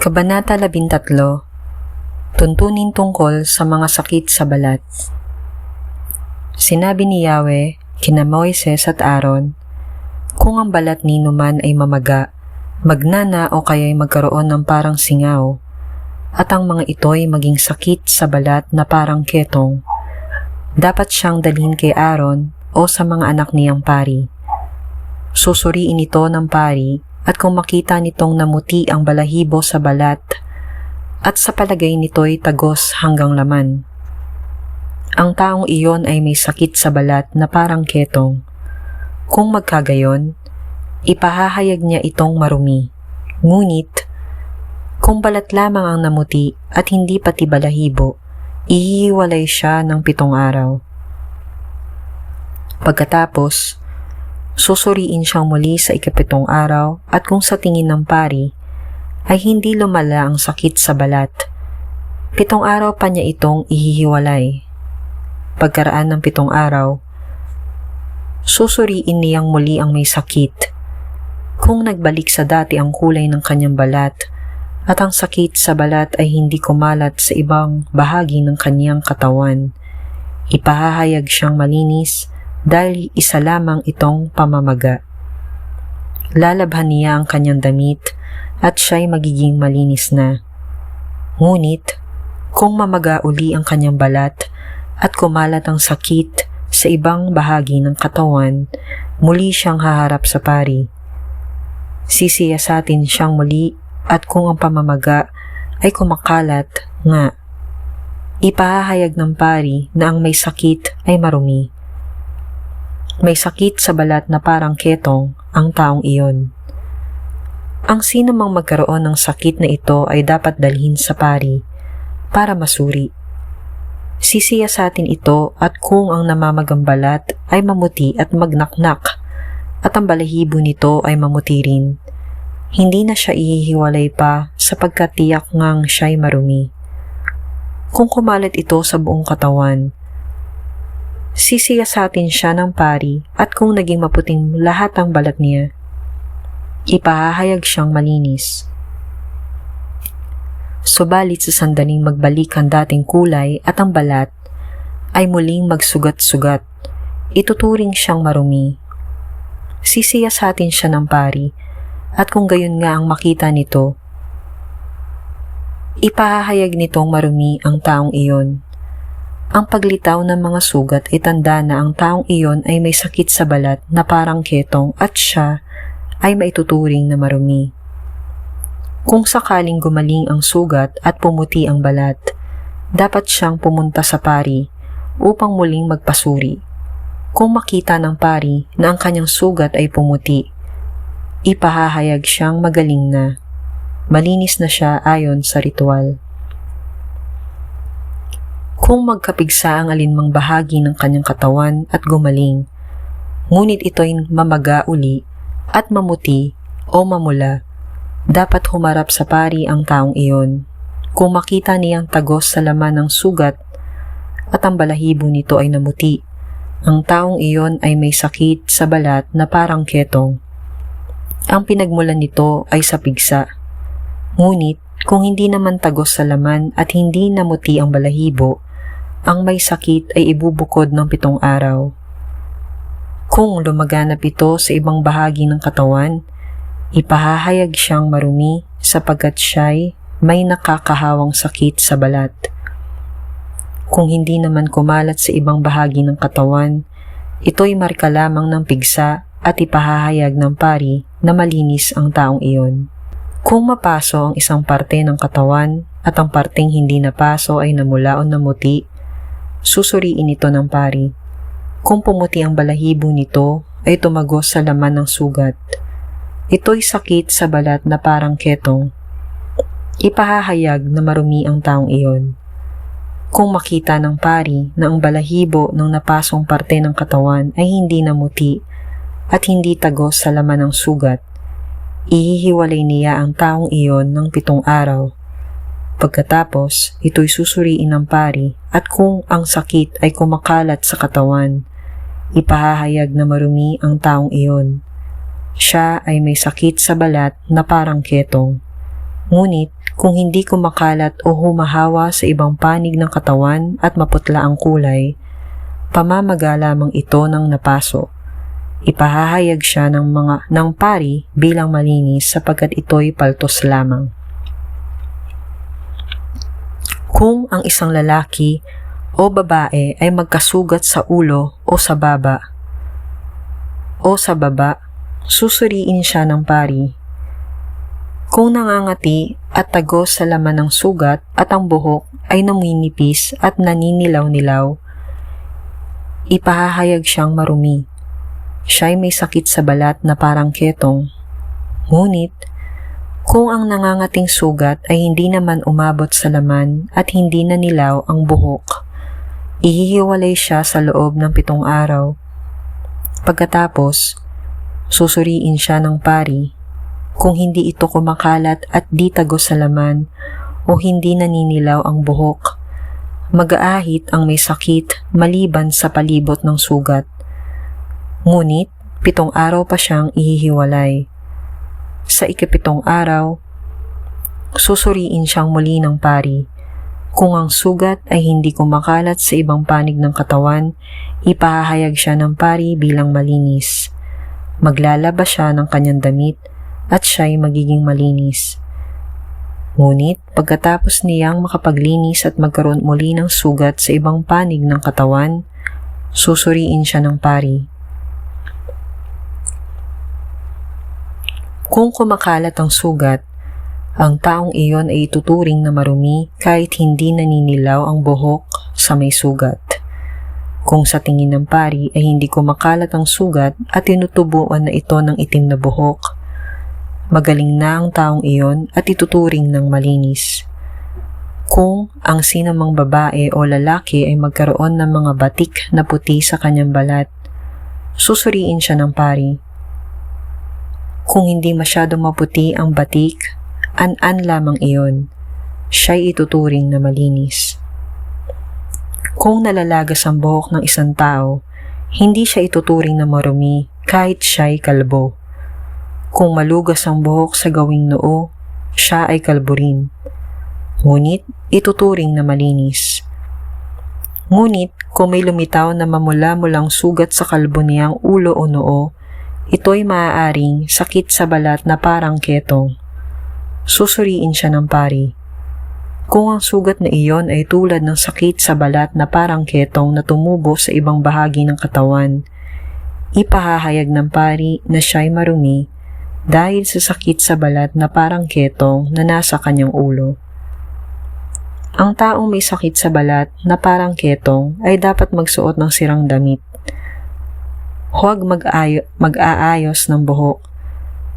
Kabanata 13 Tuntunin tungkol sa mga sakit sa balat Sinabi ni Yahweh kina Moises at Aaron, Kung ang balat ni man ay mamaga, magnana o kaya'y magkaroon ng parang singaw, at ang mga ito'y maging sakit sa balat na parang ketong, dapat siyang dalhin kay Aaron o sa mga anak niyang pari. Susuriin ito ng pari at kung makita nitong namuti ang balahibo sa balat at sa palagay nito'y tagos hanggang laman. Ang taong iyon ay may sakit sa balat na parang ketong. Kung magkagayon, ipahahayag niya itong marumi. Ngunit, kung balat lamang ang namuti at hindi pati balahibo, ihiwalay siya ng pitong araw. Pagkatapos, susuriin siyang muli sa ikapitong araw at kung sa tingin ng pari ay hindi lumala ang sakit sa balat, pitong araw pa niya itong ihihiwalay. Pagkaraan ng pitong araw, susuriin niyang muli ang may sakit. Kung nagbalik sa dati ang kulay ng kanyang balat at ang sakit sa balat ay hindi kumalat sa ibang bahagi ng kanyang katawan, ipahahayag siyang malinis dahil isa lamang itong pamamaga. Lalabhan niya ang kanyang damit at siya'y magiging malinis na. Ngunit, kung mamaga uli ang kanyang balat at kumalat ang sakit sa ibang bahagi ng katawan, muli siyang haharap sa pari. Sisiyasatin siyang muli at kung ang pamamaga ay kumakalat nga, ipahahayag ng pari na ang may sakit ay marumi. May sakit sa balat na parang ketong ang taong iyon. Ang sino mang magkaroon ng sakit na ito ay dapat dalhin sa pari para masuri. Sisiyasatin ito at kung ang namamagang balat ay mamuti at magnaknak at ang balahibo nito ay mamuti rin, hindi na siya ihihiwalay pa sapagkat tiyak ngang siya'y marumi. Kung kumalat ito sa buong katawan, sisiyasatin siya ng pari at kung naging maputing lahat ang balat niya, ipahahayag siyang malinis. Subalit sa sandaling magbalik ang dating kulay at ang balat ay muling magsugat-sugat, ituturing siyang marumi. Sisiyasatin siya ng pari at kung gayon nga ang makita nito, ipahahayag nitong marumi ang taong iyon. Ang paglitaw ng mga sugat ay tanda na ang taong iyon ay may sakit sa balat na parang ketong at siya ay maituturing na marumi. Kung sakaling gumaling ang sugat at pumuti ang balat, dapat siyang pumunta sa pari upang muling magpasuri. Kung makita ng pari na ang kanyang sugat ay pumuti, ipahahayag siyang magaling na. Malinis na siya ayon sa ritual. Kung magkapigsa ang alinmang bahagi ng kanyang katawan at gumaling, ngunit ito'y mamaga uli at mamuti o mamula, dapat humarap sa pari ang taong iyon. Kung makita niyang tagos sa laman ng sugat at ang balahibo nito ay namuti, ang taong iyon ay may sakit sa balat na parang ketong. Ang pinagmulan nito ay sa pigsa. Ngunit, kung hindi naman tagos sa laman at hindi namuti ang balahibo, ang may sakit ay ibubukod ng pitong araw. Kung lumaganap ito sa ibang bahagi ng katawan, ipahahayag siyang marumi sapagkat siya'y may nakakahawang sakit sa balat. Kung hindi naman kumalat sa ibang bahagi ng katawan, ito'y marka lamang ng pigsa at ipahahayag ng pari na malinis ang taong iyon. Kung mapaso ang isang parte ng katawan at ang parteng hindi napaso ay namula o namuti, susuriin ito ng pari. Kung pumuti ang balahibo nito, ay tumagos sa laman ng sugat. Ito'y sakit sa balat na parang ketong. Ipahahayag na marumi ang taong iyon. Kung makita ng pari na ang balahibo ng napasong parte ng katawan ay hindi namuti at hindi tagos sa laman ng sugat, ihihiwalay niya ang taong iyon ng pitong araw. Pagkatapos, ito'y susuriin ng pari at kung ang sakit ay kumakalat sa katawan, ipahahayag na marumi ang taong iyon. Siya ay may sakit sa balat na parang ketong. Ngunit kung hindi kumakalat o humahawa sa ibang panig ng katawan at maputla ang kulay, pamamaga lamang ito ng napaso. Ipahahayag siya ng mga ng pari bilang malinis sapagkat ito'y paltos lamang. Kung ang isang lalaki o babae ay magkasugat sa ulo o sa baba o sa baba, susuriin siya ng pari. Kung nangangati at tagos sa laman ng sugat at ang buhok ay naminipis at naninilaw-nilaw, ipahahayag siyang marumi. Siya'y may sakit sa balat na parang ketong. Ngunit, kung ang nangangating sugat ay hindi naman umabot sa laman at hindi na nilaw ang buhok, ihihiwalay siya sa loob ng pitong araw. Pagkatapos, susuriin siya ng pari kung hindi ito kumakalat at di tagos sa laman o hindi naninilaw ang buhok. Mag-aahit ang may sakit maliban sa palibot ng sugat. Ngunit, pitong araw pa siyang ihihiwalay. Sa ikapitong araw, susuriin siyang muli ng pari. Kung ang sugat ay hindi kumakalat sa ibang panig ng katawan, ipahahayag siya ng pari bilang malinis. Maglalaba siya ng kanyang damit at siya'y magiging malinis. Ngunit pagkatapos niyang makapaglinis at magkaroon muli ng sugat sa ibang panig ng katawan, susuriin siya ng pari. Kung kumakalat ang sugat, ang taong iyon ay ituturing na marumi kahit hindi naninilaw ang buhok sa may sugat. Kung sa tingin ng pari ay hindi kumakalat ang sugat at tinutubuan na ito ng itim na buhok, magaling na ang taong iyon at ituturing ng malinis. Kung ang sinamang babae o lalaki ay magkaroon ng mga batik na puti sa kanyang balat, susuriin siya ng pari. Kung hindi masyadong maputi ang batik, an-an lamang iyon. Siya'y ituturing na malinis. Kung nalalagas ang buhok ng isang tao, hindi siya ituturing na marumi kahit siya'y kalbo. Kung malugas ang buhok sa gawing noo, siya ay kalbo rin. Ngunit ituturing na malinis. Ngunit kung may lumitaw na mamula-mulang sugat sa kalbo niyang ulo o noo, ito'y maaaring sakit sa balat na parang ketong. Susuriin siya ng pari. Kung ang sugat na iyon ay tulad ng sakit sa balat na parang ketong na tumubo sa ibang bahagi ng katawan, ipahahayag ng pari na siya'y marumi dahil sa sakit sa balat na parang ketong na nasa kanyang ulo. Ang taong may sakit sa balat na parang ketong ay dapat magsuot ng sirang damit Huwag mag-ayo, mag-aayos ng buhok.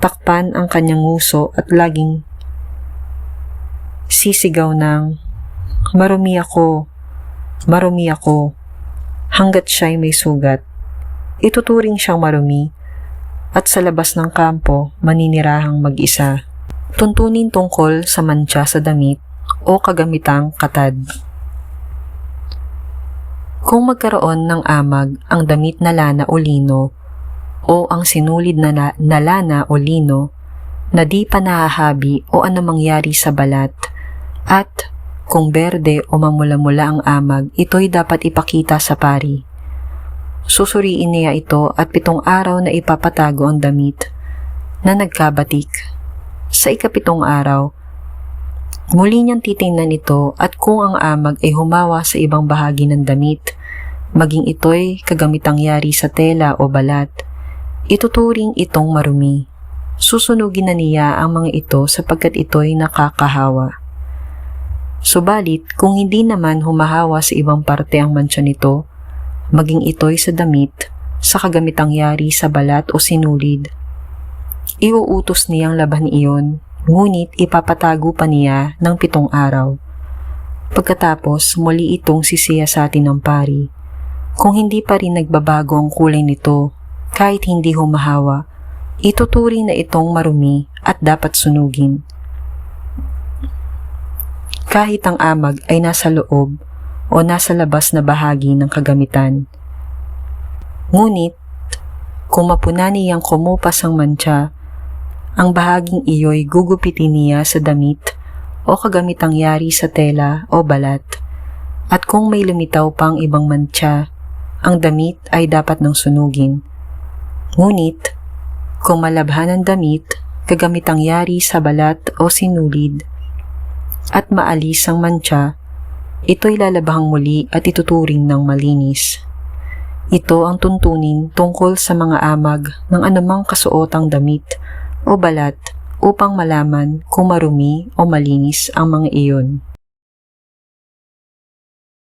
Takpan ang kanyang nguso at laging sisigaw ng marumi ako, marumi ako, hanggat siya'y may sugat. Ituturing siyang marumi at sa labas ng kampo maninirahang mag-isa. Tuntunin tungkol sa mantsa sa damit o kagamitang katad. Kung magkaroon ng amag ang damit na lana o lino o ang sinulid na, na, na lana o lino na di pa nahahabi o ano mangyari sa balat at kung berde o mamula-mula ang amag, ito'y dapat ipakita sa pari. Susuriin niya ito at pitong araw na ipapatago ang damit na nagkabatik. Sa ikapitong araw, Muli niyang titingnan ito at kung ang amag ay humawa sa ibang bahagi ng damit, maging ito'y kagamitang yari sa tela o balat, ituturing itong marumi. Susunugin na niya ang mga ito sapagkat ito'y nakakahawa. Subalit, kung hindi naman humahawa sa ibang parte ang mansya nito, maging ito'y sa damit, sa kagamitang yari sa balat o sinulid, iuutos niyang laban iyon ngunit ipapatago pa niya ng pitong araw. Pagkatapos, muli itong sisiya sa atin ng pari. Kung hindi pa rin nagbabago ang kulay nito, kahit hindi humahawa, ituturing na itong marumi at dapat sunugin. Kahit ang amag ay nasa loob o nasa labas na bahagi ng kagamitan. Ngunit, kung mapuna niyang kumupas ang mantsa ang bahaging iyo'y gugupitin niya sa damit o kagamitang yari sa tela o balat. At kung may lumitaw pang ibang mantsa, ang damit ay dapat nang sunugin. Ngunit, kung malabhan ang damit, kagamitang yari sa balat o sinulid, at maalis ang mantsa, ito'y lalabahang muli at ituturing ng malinis. Ito ang tuntunin tungkol sa mga amag ng anumang kasuotang damit o balat upang malaman kung marumi o malinis ang mga iyon.